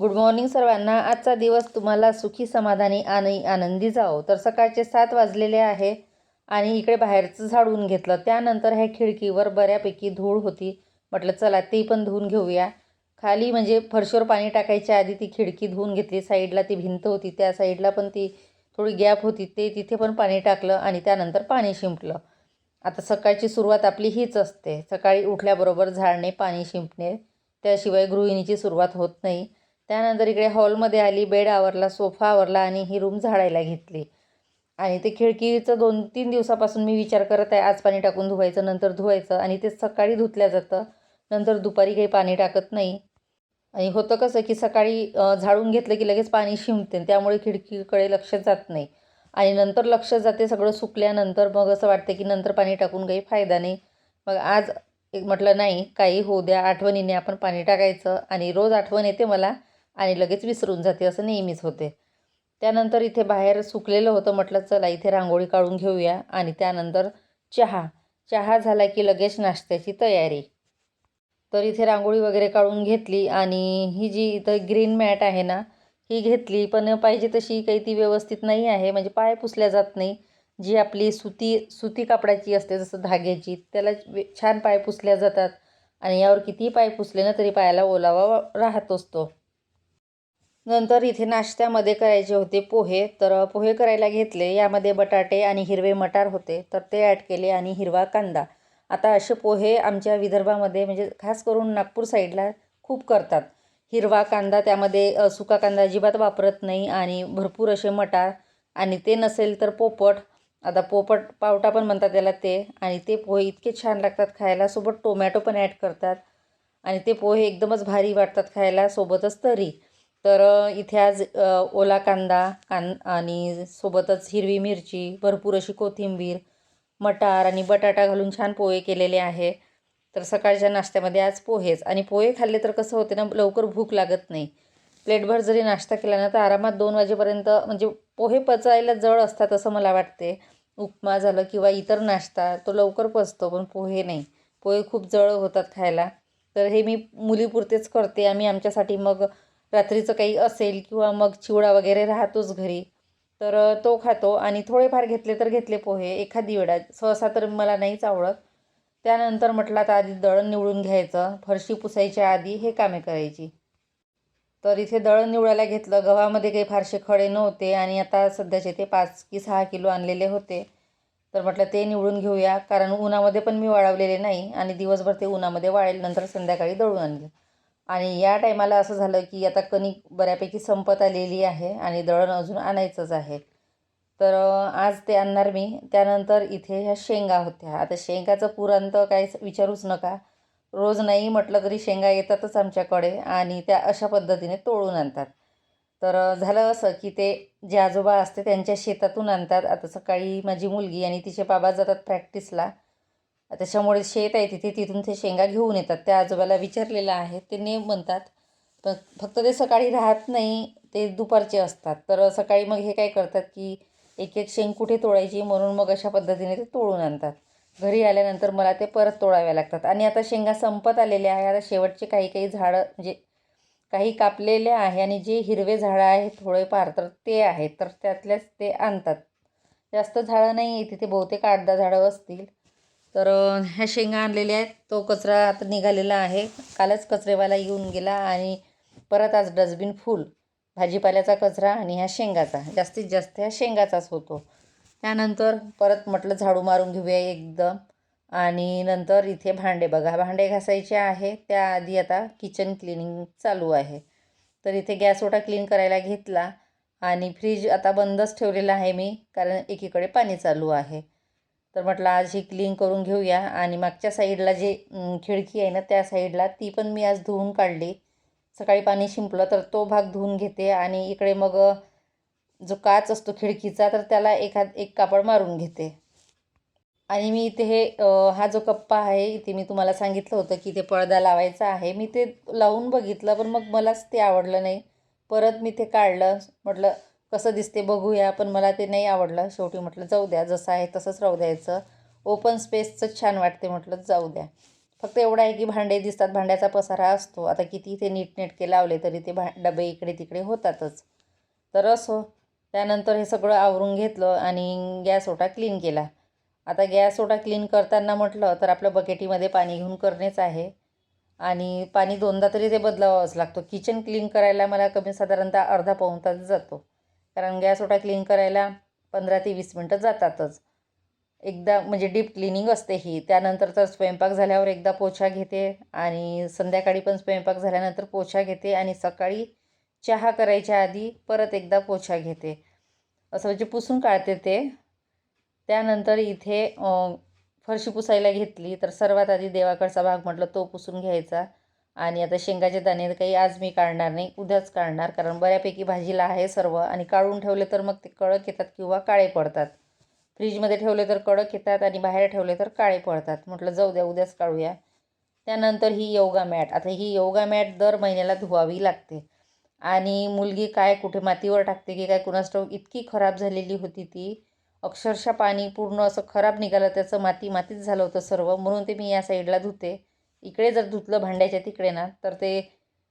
Good morning सर्वांना. आजचा दिवस तुम्हाला सुखी समाधानी आणि आनंदी जाओ तर सकाळचे सात वाजलेले आहे आणि इकडे बाहेरचं झाडून घेतलं. त्यानंतर ह्या खिडकीवर बऱ्यापैकी धूळ होती. म्हटलं चला ती पण धुवून घेऊया. खाली म्हणजे फरशीवर पाणी टाकायच्या आधी ती खिडकी धुवून घेतली. साईडला ती भिंत होती. त्या साईडला पण ती थोडी गॅप होती. ते तिथे पण पाणी टाकलं आणि त्यानंतर पाणी शिंपलं. आता सकाळची सुरुवात आपली हीच असते. सकाळी उठल्याबरोबर झाडणे पाणी शिंपणे त्याशिवाय गृहिणीची सुरुवात होत नाही. त्यानंतर इकडे हॉलमध्ये आली बेड आवरला सोफा आवरला आणि ही रूम झाडायला घेतली. आणि ते खिडकीचं दोन तीन दिवसापासून मी विचार करत आहे आज पाणी टाकून धुवायचं नंतर धुवायचं. आणि ते सकाळी धुतल्या जातं नंतर दुपारी काही पाणी टाकत नाही. आणि होतं कसं की सकाळी झाडून घेतलं की लगेच पाणी शिंपते त्यामुळे खिडकीकडे लक्ष जात नाही. आणि नंतर लक्ष जाते सगळं सुकल्यानंतर मग असं वाटतं की नंतर पाणी टाकून काही फायदा नाही. मग आज एक म्हटलं नाही काही होऊ द्या आठवणीने आपण पाणी टाकायचं. आणि रोज आठवण येते मला आणि लगेच विसरून जाते असं नेहमीच होते. त्यानंतर इथे बाहेर सुकलेलं होतं म्हटलं चला इथे रांगोळी काढून घेऊया. आणि त्यानंतर चहा. चहा झाला की लगेच नाश्त्याची तयारी. तर इथे रांगोळी वगैरे काढून घेतली आणि ही जी इथं ग्रीन मॅट आहे ना ही घेतली. पण पाहिजे तशी काही ती व्यवस्थित नाही आहे म्हणजे पाय पुसल्या जात नाही. जी आपली सुती सुती कापडाची असते जसं धाग्याची त्याला छान पाय पुसल्या जातात. आणि यावर कितीही पाय पुसले ना तरी पायाला ओलावा राहत असतो. नंतर इथे नाश्त्यामध्ये करायचे होते पोहे. तर पोहे करायला घेतले. यामध्ये बटाटे आणि हिरवे मटार होते. तर ते ॲड केले आणि हिरवा कांदा. आता असे पोहे आमच्या विदर्भामध्ये म्हणजे खास करून नागपूर साईडला खूप करतात. हिरवा कांदा त्यामध्ये सुका कांदा अजिबात वापरत नाही आणि भरपूर असे मटार. आणि ते नसेल तर पोपट. आता पोपट पावटा पण म्हणतात त्याला ते. आणि ते पोहे इतके छान लागतात खायला. सोबत टोमॅटो पण ॲड करतात. आणि ते पोहे एकदमच भारी वाटतात खायला. सोबतच तरी. तर इथे आज ओला कांदा कान आणि सोबतच हिरवी मिरची भरपूर अशी कोथिंबीर मटार आणि बटाटा घालून छान पोहे केलेले आहे. तर सकाळच्या नाश्त्यामध्ये आज पोहेच. आणि पोहे खाल्ले तर कसं होते ना लवकर भूक लागत नाही. प्लेटभर जरी नाश्ता केला ना तर आरामात दोन वाजेपर्यंत म्हणजे पोहे पचायला जड असतात असं मला वाटते. उपमा झालं किंवा इतर नाश्ता तो लवकर पचतो पण पोहे नाही. पोहे खूप जळ होतात खायला. तर हे मी मुलीपुरतेच करते. आम्ही आमच्यासाठी मग रात्रीचं काही असेल किंवा मग चिवडा वगैरे राहतोच घरी तर तो खातो. आणि थोडेफार घेतले तर घेतले पोहे एखादी वेळा सहसा तर मला नाहीच आवडत. त्यानंतर म्हटलं आता आधी दळण निवडून घ्यायचं. फरशी पुसायच्या आधी हे कामे करायची. तर इथे दळण निवडायला घेतलं. गव्हामध्ये काही फारसे खडे नव्हते आणि आता सध्याचे ते पाच की सहा किलो आणलेले होते. तर म्हटलं ते निवडून घेऊया. कारण उन्हामध्ये पण मी वाळवलेले नाही आणि दिवसभर ते उन्हामध्ये वाळेल. नंतर संध्याकाळी दळून आणलं. आणि या टायमाला असं झालं की आता कणिक बऱ्यापैकी संपत आलेली आहे आणि दळण अजून आणायचंच आहे. तर आज ते आणणार मी. त्यानंतर इथे ह्या शेंगा होत्या. आता शेंगाचं पुरण तर विचारूच नका. रोज नाही म्हटलं तरी शेंगा येतातच आमच्याकडे आणि त्या अशा पद्धतीने तोडून आणतात. तर झालं असं की ते जे आजोबा असते त्यांच्या शेतातून आणतात. आता सकाळी माझी मुलगी आणि तिचे बाबा जातात प्रॅक्टिसला त्याच्यामुळे शेत आहे तिथे तिथून ते शेंगा घेऊन येतात. त्या आजोबाला विचारलेलं आहे. ते नेम म्हणतात. पण फक्त ते सकाळी राहत नाही ते दुपारचे असतात. तर सकाळी मग हे काय करतात की एक एक शेंग कुठे तोडायची म्हणून मग अशा पद्धतीने ते तोडून आणतात. घरी आल्यानंतर मला ते परत तोडाव्या लागतात. आणि आता शेंगा संपत आलेल्या आहे आता शेवटचे काही काही झाडं म्हणजे काही कापलेले आहे आणि जे हिरवे झाडं आहेत थोडेफार तर ते आहेत. तर त्यातल्याच ते आणतात. जास्त झाडं नाही. आहे तिथे बहुतेक आठ दहा झाडं असतील. तर ह्या शेंगा आणलेल्या आहेत. तो कचरा आता निघालेला आहे. कालच कचरेवाला येऊन गेला आणि परत आज डस्टबिन फुल. भाजीपाल्याचा कचरा आणि ह्या शेंगाचा. जास्तीत जास्त ह्या शेंगाचाच होतो. त्यानंतर परत म्हटलं झाडू मारून घेऊया एकदम. आणि नंतर इथे भांडे बघा. भांडे घासायचे आहे. त्याआधी आता किचन क्लिनिंग चालू आहे. तर इथे गॅस ओटा क्लीन करायला घेतला. आणि फ्रीज आता बंदच ठेवलेला आहे मी कारण एकीकडे पाणी चालू आहे. तर म्हटलं आज ही क्लीन करून घेऊया. आणि मागच्या साईडला जे खिडकी आहे ना त्या साईडला ती पण मी आज धुवून काढली. सकाळी पाणी शिंपलं तर तो भाग धुवून घेते आणि इकडे मग जो काच असतो खिडकीचा तर त्याला एखाद एक कापड मारून घेते. आणि मी इथे हे हा जो कप्पा आहे इथे मी तुम्हाला सांगितलं होतं की ते पडदा लावायचा आहे. मी ते लावून बघितलं पण मग मलाच ते आवडलं नाही. परत मी ते काढलं. म्हटलं कसं दिसते बघूया पण मला ते नाही आवडलं. शेवटी म्हटलं जाऊ द्या जसं आहे तसंच राहू द्यायचं. ओपन स्पेसचं छान वाटते म्हटलं जाऊ द्या. फक्त एवढं आहे की भांडे दिसतात भांड्याचा पसारा असतो. आता किती ते नीटनेटके लावले तरी ते भा डबे इकडे तिकडे होतातच. तर असो त्यानंतर हे सगळं आवरून घेतलं आणि गॅस ओटा क्लीन केला. आता गॅस ओटा क्लीन करताना म्हटलं तर आपलं बकेटीमध्ये पाणी घेऊन करणेच आहे. आणि पाणी दोनदा तरी ते बदलावावंच लागतो. किचन क्लीन करायला मला कमी साधारणतः अर्धा पाऊण तास जातो. कारण गॅस ओटा क्लीन करायला पंधरा ते वीस मिनटं जातातच. एकदा म्हणजे डीप क्लिनिंग असते ही. त्यानंतर तर स्वयंपाक झाल्यावर एकदा पोछा घेते आणि संध्याकाळी पण स्वयंपाक झाल्यानंतर पोछा घेते आणि सकाळी चहा करायच्या आधी परत एकदा पोछा घेते. असं म्हणजे पुसून काढते ते. त्यानंतर इथे फरशी पुसायला घेतली तर सर्वात आधी देवाकडचा भाग म्हटलं तो पुसून घ्यायचा. आणि आता शेंगाचे दाणे तर काही आज मी काढणार नाही उद्याच काढणार. कारण बऱ्यापैकी भाजीला आहे सर्व आणि काढून ठेवले तर मग ते कडक येतात किंवा काळे पडतात. फ्रीजमध्ये ठेवले तर कडक येतात आणि बाहेर ठेवले तर काळे पडतात. म्हटलं जाऊ द्या उद्याच काढूया. त्यानंतर ही योगा मॅट. आता ही योगा मॅट दर महिन्याला धुवावी लागते. आणि मुलगी काय कुठे मातीवर टाकते की काय कुणास इतकी खराब झालेली होती ती. अक्षरशः पाणी पूर्ण असं खराब निघालं त्याचं माती मातीच झालं होतं सर्व. म्हणून ते मी या साईडला धुते. इकडे जर धुतलं भांड्याच्या तिकडे ना तर ते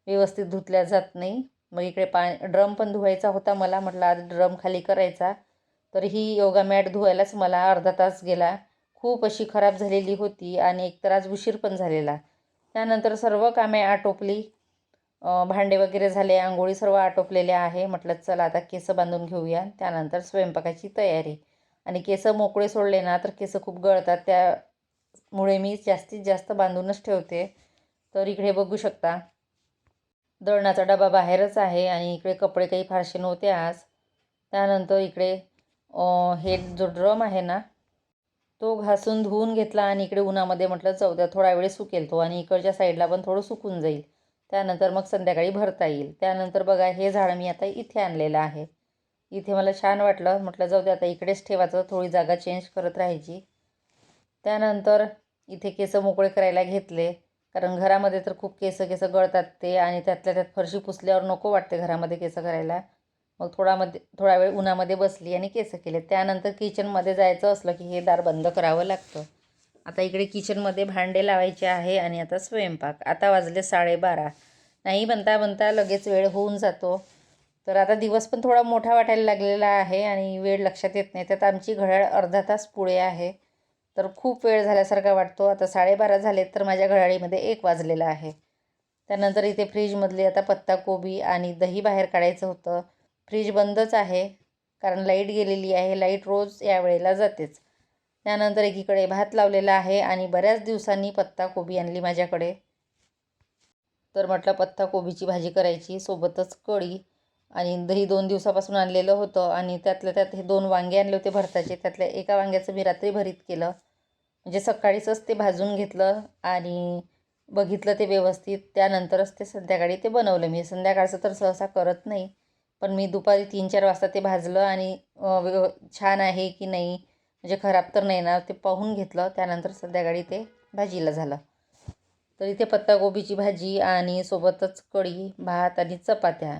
व्यवस्थित धुतल्या जात नाही. मग इकडे पा ड्रम पण धुवायचा होता मला म्हटलं आज ड्रम खाली करायचा. तर ही योगा मॅट धुवायलाच मला अर्धा तास गेला. खूप अशी खराब झालेली होती आणि एकतर आज उशीर पण झालेला. त्यानंतर सर्व कामे आटोपली. भांडे वगैरे झाले आंघोळी सर्व आटोपलेल्या आहे. म्हटलं चला आता केस बांधून घेऊया. त्यानंतर स्वयंपाकाची तयारी. आणि केस मोकळे सोडले ना तर केस खूप गळतात. त्या मुळे मी जास्तीत जास्त बांधूनच ठेवते. तर इकडे बघू शकता. दळणाचा डबा बाहेरच आहे आणि इकडे कपडे काही फारसे नव्हते आज. त्यानंतर इकडे हे जो ड्रम आहे ना तो घासून धुवून घेतला आणि इकडे उन्हामध्ये म्हटलं जाऊ द्या थोडा वेळ सुकेल तो आणि इकडच्या साईडला पण थोडं सुकून जाईल. त्यानंतर मग संध्याकाळी भरता येईल. त्यानंतर बघा हे झाड मी आता इथे आणलेलं आहे. इथे मला छान वाटलं. म्हटलं जाऊ दे आता इकडेच ठेवायचं. थोडी जागा चेंज करत राहायची. त्यानंतर इथे केस मोकळे करायला घेतले. कारण घरामध्ये तर खूप केस केस गळतात ते आणि त्यातल्या त्यात फरशी पुसल्यावर नको वाटते घरामध्ये केस करायला. मग थोडामध्ये थोडा वेळ उन्हामध्ये बसली आणि केस केले. त्यानंतर किचनमध्ये जायचं असलं की हे दार बंद करावं लागतं. आता इकडे किचनमध्ये भांडे लावायचे आहे आणि आता स्वयंपाक. आता वाजले साडेबारा. नाही बनता बनता लगेच वेळ होऊन जातो. तर आता दिवस पण थोडा मोठा वाटायला लागलेला आहे आणि वेळ लक्षात येत नाही. त्यात आमची घड्याळ अर्धा तास पुढे आहे. तर खूप वेळ झाल्यासारखा वाटतो. आता साडेबारा झालेत तर माझ्या घड्याळीमध्ये एक वाजलेला आहे. त्यानंतर इथे फ्रीजमधली आता पत्ताकोबी आणि दही बाहेर काढायचं होतं. फ्रीज बंदच आहे कारण लाइट गेलेली आहे. लाइट रोज या वेळेला जातेच. त्यानंतर एकीकडे भात लावलेला आहे आणि बऱ्याच दिवसांनी पत्ताकोबी आणली माझ्याकडे. तर म्हटलं पत्ताकोबीची भाजी करायची सोबतच कढी. आणि दही दोन दिवसापासून आणलेलं होतं आणि त्यातल्या त्यात हे दोन वांगे आणले होते भरताचे. त्यातल्या एका वांग्याचं मी रात्री भरीत केलं. म्हणजे सकाळीचंच ते भाजून घेतलं आणि बघितलं ते व्यवस्थित. त्यानंतरच ते संध्याकाळी ते बनवलं मी. संध्याकाळचं तर सहसा करत नाही पण मी दुपारी तीन चार वाजता ते भाजलं आणि व्यव छान आहे की नाही म्हणजे खराब तर नाही ना ते पाहून घेतलं. त्यानंतर संध्याकाळी ते भाजीला झालं. तर इथे पत्ताकोबीची भाजी आणि सोबतच कढी भात आणि चपात्या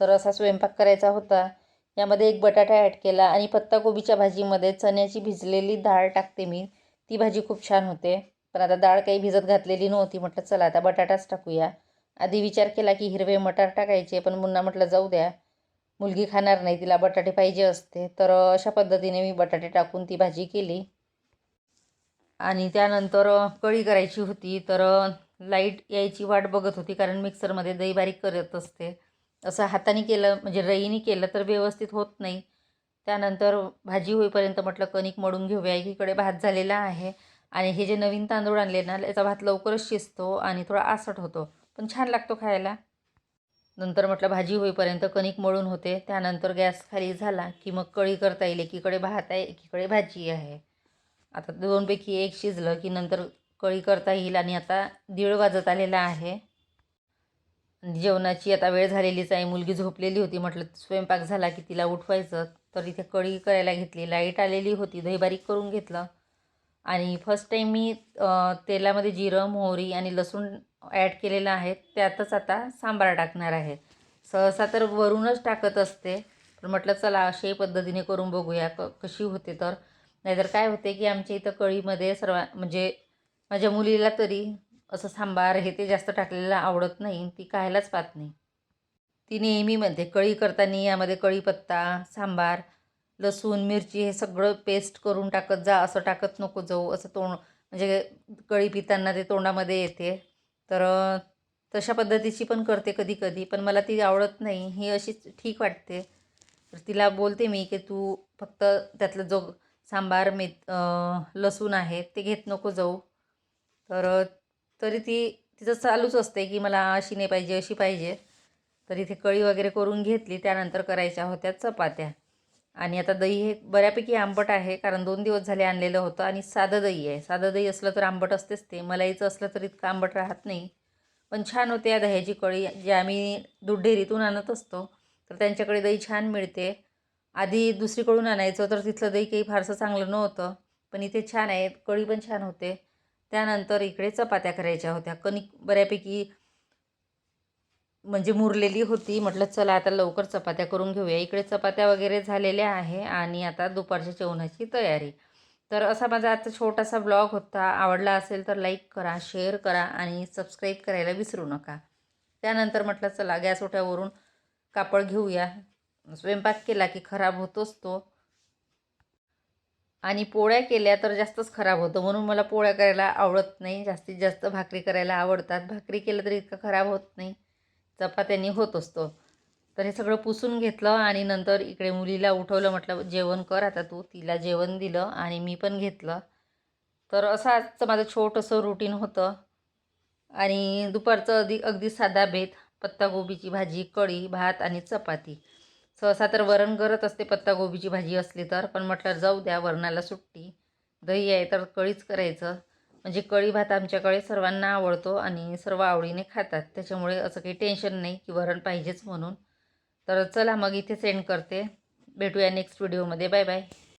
तर असा स्वयंपाक करायचा होता. यामध्ये एक बटाटा ॲड केला आणि पत्ताकोबीच्या भाजीमध्ये चण्याची भिजलेली डाळ टाकते मी. ती भाजी खूप छान होते. पण आता डाळ काही भिजत घातलेली नव्हती. म्हटलं चला आता बटाटाच टाकूया. आधी विचार केला की हिरवे मटार टाकायचे पण पुन्हा म्हटलं जाऊ द्या. मुलगी खाणार नाही तिला बटाटे पाहिजे असते. तर अशा पद्धतीने मी बटाटे टाकून ती भाजी केली. आणि त्यानंतर कढी करायची होती. तर लाइट यायची वाट बघत होती कारण मिक्सरमध्ये दही बारीक करत असते. असं हाताने केलं म्हणजे रईने केलं तर व्यवस्थित होत नाही. त्यानंतर भाजी होईपर्यंत म्हटलं कणिक मळून घेऊया एकीकडे भात झालेला आहे. आणि हे जे नवीन तांदूळ आणले ना याचा भात लवकरच शिजतो आणि थोडा आसट होतो पण छान लागतो खायला. नंतर म्हटलं भाजी होईपर्यंत कणिक मळून होते त्यानंतर गॅस खाली झाला की मग कढी करता येईल एकीकडे भात आहे एकीकडे भाजी आहे. आता दोनपैकी एक शिजलं की नंतर कढी करता येईल आणि आता दीड वाजत आलेला आहे. जेवणाची आता वेळ झालेलीच आहे. मुलगी झोपलेली होती. म्हटलं स्वयंपाक झाला की तिला उठवायचं. तर इथे कढी करायला घेतली. लाइट आलेली होती. दही बारीक करून घेतलं. आणि फर्स्ट टाईम मी तेलामध्ये जिरं मोहरी आणि लसूण ॲड केलेलं आहे. त्यातच आता सांबार टाकणार आहे. सहसा तर वरूनच टाकत असते. पण म्हटलं चला अशाही पद्धतीने करून बघूया. क कशी होते तर. नाहीतर काय होते की आमच्या इथं कढीमध्ये सर्व म्हणजे माझ्या मुलीला तरी असं सांबार हे ते जास्त टाकलेलं आवडत नाही ती खायलाच पाहत नाही. ती नेहमी म्हणते कढी करताना यामध्ये कढीपत्ता सांबार लसूण मिरची हे सगळं पेस्ट करून टाकत जा असं टाकत नको जाऊ असं तोंड म्हणजे कढी पिताना ते तोंडामध्ये येते. तर तशा पद्धतीची पण करते कधी कधी पण मला ती आवडत नाही ही अशीच ठीक वाटते. तर तिला बोलते मी की तू फक्त त्यातलं जो सांबार मे लसूण आहे ते घेत नको जाऊ. तर तरी ती तिचं चालूच असते की मला अशी नाही पाहिजे अशी पाहिजे. तर इथे कळी वगैरे करून घेतली त्यानंतर करायच्या होत्या चपात्या. आणि आता दही हे बऱ्यापैकी आंबट आहे कारण दोन दिवस झाले आणलेलं होतं आणि साधं दही आहे. साधं दही असलं तर आंबट असतेच ते. मलाईचं असलं तर इतकं आंबट राहत नाही. पण छान होते या दह्याची कळी जी आम्ही दूध डेअरीतून आणत असतो. तर त्यांच्याकडे दही छान मिळते. आधी दुसरीकडून आणायचं तर तिथलं दही काही फारसं चांगलं नव्हतं. पण इथे छान आहे. कळी पण छान होते. त्यानंतर इकडे चपात्या करायच्या होत्या. कणिक बऱ्यापैकी म्हणजे मुरलेली होती. म्हटलं चला आता लवकर चपात्या करून घेऊया. इकडे चपात्या वगैरे झालेल्या आहे आणि आता दुपारच्या जेवणाची तयारी. तर असा माझा आजचा छोटासा ब्लॉग होता. आवडला असेल तर लाईक करा शेअर करा आणि सबस्क्राईब करायला विसरू नका. त्यानंतर म्हटलं चला गॅस ओट्यावरून कापड घेऊया. स्वयंपाक केला की खराब होतोच तो. आणि पोळ्या केल्या तर जास्तच खराब होतं. म्हणून मला पोळ्या करायला आवडत नाही. जास्तीत जास्त भाकरी करायला आवडतात. भाकरी केलं तरी इतकं खराब होत नाही. चपात्याने होत असतो. तर हे सगळं पुसून घेतलं आणि नंतर इकडे मुलीला उठवलं. म्हटलं जेवण कर आता तू. तिला जेवण दिलं आणि मी पण घेतलं. तर असं आजचं माझं छोटंसं रुटीन होतं. आणि दुपारचं अगदी अगदी साधा बेत पत्तागोबीची भाजी कढी भात आणि चपाती. सहसा तर वरण करत असते पत्तागोबीची भाजी असली तर. पण म्हटलं जाऊ द्या वरणाला सुट्टी. दही आहे तर कढीच करायचं. म्हणजे कढी भात आमच्याकडे सर्वांना आवडतो आणि सर्व आवडीने खातात. त्याच्यामुळे असं काही टेन्शन नाही की वरण पाहिजेच म्हणून. तर चला मग इथे सेंड करते. भेटूया नेक्स्ट व्हिडिओमध्ये बाय बाय